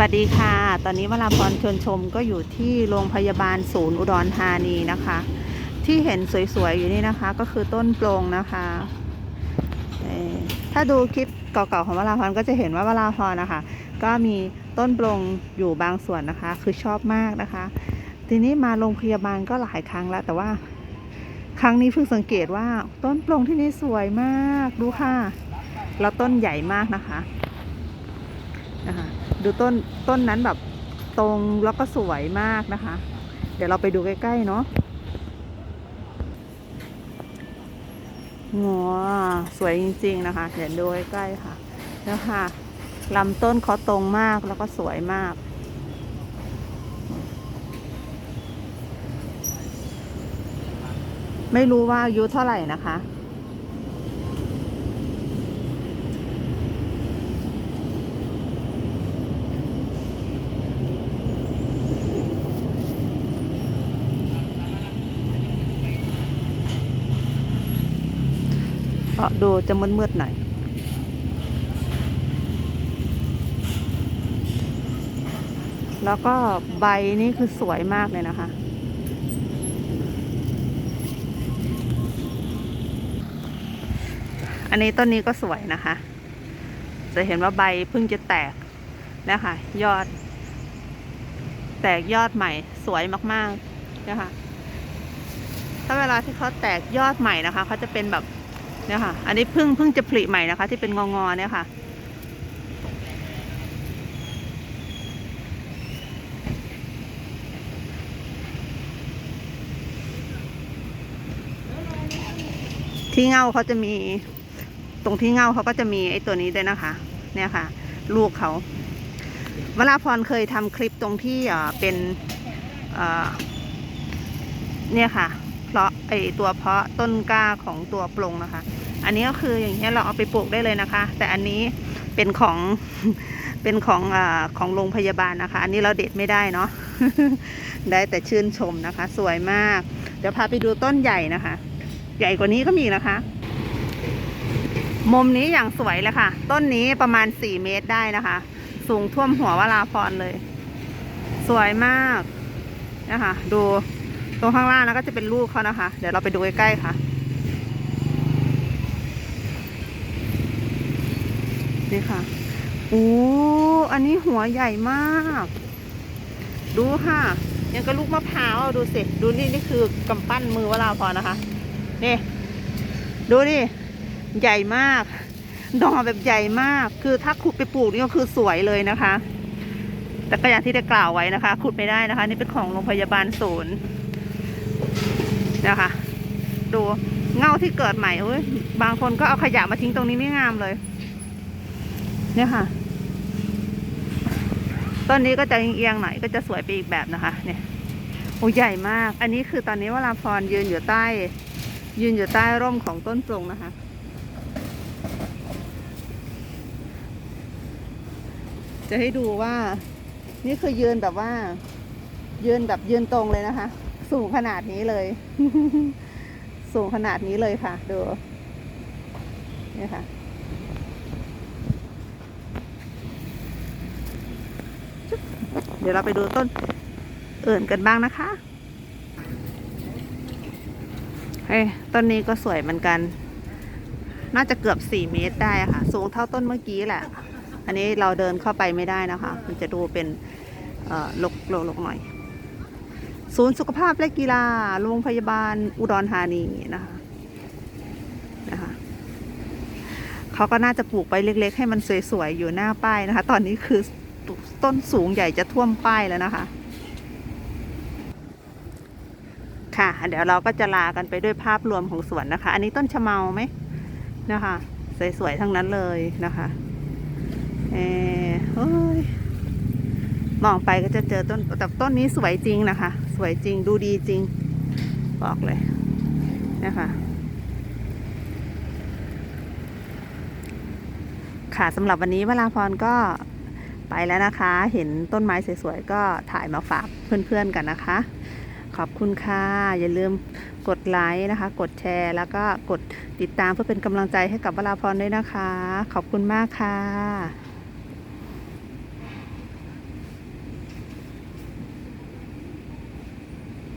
วัสดีค่ะ ตอนนี้วราพรชวนชมก็อยู่ที่โรงพยาบาลศูนย์อุดรธานีนะคะ ที่เห็นสวยๆอยู่นี่นะคะ ก็คือต้นโปรงนะคะถ้าดูคลิปเก่าๆของวราพรก็จะเห็นว่าวราพรนะคะ ก็มีต้นโปรงอยู่บางส่วนนะคะ คือชอบมากนะคะ ทีนี้มาโรงพยาบาลก็หลายครั้งแล้ว แต่ว่า ครั้งนี้เพิ่งสังเกตว่าต้นโปรงที่นี่สวยมากดูค่ะแล้วต้นใหญ่มากนะคะ นะคะดูต้นต้นนั้นแบบตรงแล้วก็สวยมากนะคะ เดี๋ยวเราไปดูใกล้ๆเนาะงัวสวยจริงๆนะคะเดี๋ยวดูใกล้ๆค่ะนะคะลำต้นเขาตรงมากแล้วก็สวยมากไม่รู้ว่าอายุเท่าไหร่นะคะ ก็ดูจะมืดๆหน่อยแล้วก็ใบนี่คือสวยมากเลยนะคะ อันนี้ต้นนี้ก็สวยนะคะ จะเห็นว่าใบเพิ่งจะแตกนะคะ ยอด แตกยอดใหม่สวยมากๆนะคะ ถ้าเวลาที่เขาแตกยอดใหม่นะคะเขาจะเป็นแบบ เนี่ยค่ะ อันนี้เพิ่งเพิ่งจะผลิใหม่นะคะ ที่เป็นงองอเนี่ยค่ะที่เงาเขาจะมี ตรงที่เงาเขาก็จะมีไอ้ตัวนี้ด้วยนะคะ เนี่ยค่ะ ลูกเขาเวลาพรเคยทำคลิปตรงที่เป็นเนี่ยค่ะ เพราะไอตัวเพาะต้นกล้าของตัวปลงนะคะ อันนี้ก็คืออย่างเงี้ยเราเอาไปปลูกได้เลยนะคะ แต่อันนี้เป็นของเป็นของอของโรงพยาบาลนะคะ อันนี้เราเด็ดไม่ได้เนาะได้แต่ชื่นชมนะคะ สวยมาก เดี๋ยวพาไปดูต้นใหญ่นะคะ ใหญ่กว่านี้ก็มีนะคะ มุมนี้อย่างสวยเลยค่ะ ต้นนี้ประมาณ 4 เมตรได้นะคะ สูงท่วมหัววราพรเลย สวยมากนะคะ ดู รงข้างล่างนะก็จะเป็นลูกเขานะคะ เดี๋ยวเราไปดูใกล้ๆค่ะ นี่ค่ะโอ้อันนี้หัวใหญ่มาก ดูค่ะ ยังกับลูกมะพร้าวดูสิ ดูนี่นี่คือกำปั้นมือวราพรนะคะ นี่ ดูดิใหญ่มากหน่อแบบใหญ่มาก คือถ้าขุดไปปลูกนี่ก็คือสวยเลยนะคะ แต่ก็อย่างที่ได้กล่าวไว้นะคะ ขุดไม่ได้นะคะ นี่เป็นของโรงพยาบาลศูนย์ นะคะดูเงาที่เกิดใหม่เอ้ยบางคนก็เอาขยะมาทิ้งตรงนี้ไม่งามเลย เนี่ยค่ะ ต้นนี้ก็จะเอียงๆหน่อยก็จะสวยไปอีกแบบนะคะ เนี่ยโอ้ใหญ่มาก อันนี้คือตอนนี้วราพรยืนอยู่ใต้ ยืนอยู่ใต้ร่มของต้นจงนะคะ จะให้ดูว่า นี่คือยืนแบบว่า ยืนแบบยืนตรงเลยนะคะ สูงขนาดนี้เลย สูงขนาดนี้เลยค่ะ ดูนี่ค่ะเดี๋ยวเราไปดูต้นอื่นกันบ้างนะคะเฮ้ยต้นนี้ก็สวยเหมือนกัน น่าจะเกือบสี่เมตรได้ค่ะ สูงเท่าต้นเมื่อกี้แหละ อันนี้เราเดินเข้าไปไม่ได้นะคะ มันจะดูเป็นลกลกลกหน่อย ศูนย์สุขภาพและกีฬา โรงพยาบาลอุดรธานีนะคะนะคะเขาก็น่าจะปลูกไปเล็ก ๆ ให้มันสวยๆอยู่หน้าป้ายนะคะ ตอนนี้คือต้นสูงใหญ่จะท่วมป้ายแล้วนะคะ ค่ะ เดี๋ยวเราก็จะลากันไปด้วยภาพรวมของสวนนะคะ อันนี้ต้นชะเมาไหมนะคะ สวยๆทั้งนั้นเลยนะคะเออเฮ้ยมองไปก็จะเจอต้นแต่ต้นนี้สวยจริงนะคะ สวยจริงดูดีจริง บอกเลยนะคะค่ะสำหรับวันนี้เวลาพรก็ไปแล้วนะคะ เห็นต้นไม้สวยๆก็ถ่ายมาฝากเพื่อนๆกันนะคะ ขอบคุณค่ะ อย่าลืมกดไลค์นะคะ กดแชร์ แล้วก็กดติดตามเพื่อเป็นกำลังใจให้กับวลาพรด้วยนะคะ ขอบคุณมากค่ะ